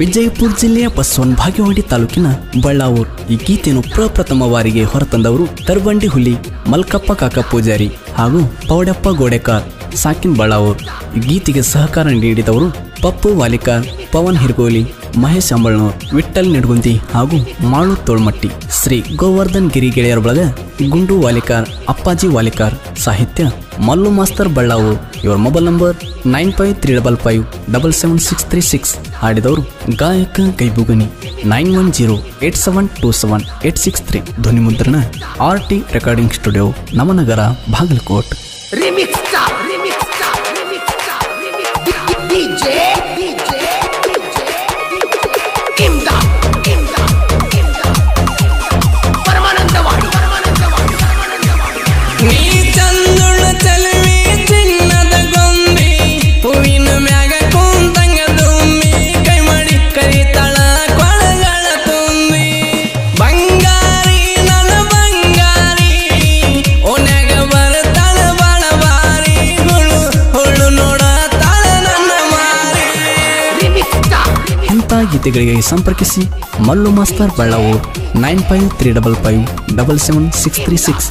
ವಿಜಯಪುರ ಜಿಲ್ಲೆಯ ಬಸವನ್ ಭಾಗ್ಯವಾಡಿ ತಾಲೂಕಿನ ಬಳ್ಳಾವೂರ್ ಈ ಗೀತೆಯನ್ನು ಪ್ರಪ್ರಥಮ ಬಾರಿಗೆ ಹೊರತಂದವರು ತರ್ಬಂಡಿ ಹುಲಿ, ಮಲ್ಕಪ್ಪ ಕಾಕ ಪೂಜಾರಿ ಹಾಗೂ ಪೌಡಪ್ಪ ಗೋಡೆಕಾರ್, ಸಾಕಿನ್ ಬಳ್ಳಾವೂರ್. ಈ ಗೀತೆಗೆ ಸಹಕಾರ ನೀಡಿದವರು ಪಪ್ಪು ವಾಲಿಕಾರ್ ಪವನ್ ಹಿರ್ಗೋಲಿ, ಮಹೇಶ್ ಅಂಬಳ್ನೂರ್ ವಿಠಲ್ ನಿಡ್ಗುಂದಿ ಹಾಗೂ ಮಾಳು ತೋಳ್ಮಟ್ಟಿ. ಶ್ರೀ ಗೋವರ್ಧನ್ ಗಿರಿ ಗೆಳೆಯರ ಬಳಗ ಗುಂಡು ವಾಲಿಕಾರ್, ಅಪ್ಪಾಜಿ ವಾಲಿಕಾರ್ ಸಾಹಿತ್ಯ ಮಲ್ಲು ಮಾಸ್ತರ್ ಬಳ್ಳಾವು. ಇವರ mobile number nine five three double five double seven six three six ಹಾಡಿದವರು ಗಾಯಕ ಕೈಬುಗನಿ nine one zero eight seven two seven eight six three. ಧ್ವನಿ ಮುದ್ರಣ, ಆರ್ ಟಿ ರೆಕಾರ್ಡಿಂಗ್ ಸ್ಟುಡಿಯೋ ನಮನಗರ ಬಾಗಲಕೋಟ್. ಇಂಥ ಗೀತೆಗಳಿಗೆ ಸಂಪರ್ಕಿಸಿ Mallu master Ballavur nine five three double five double seven six three six.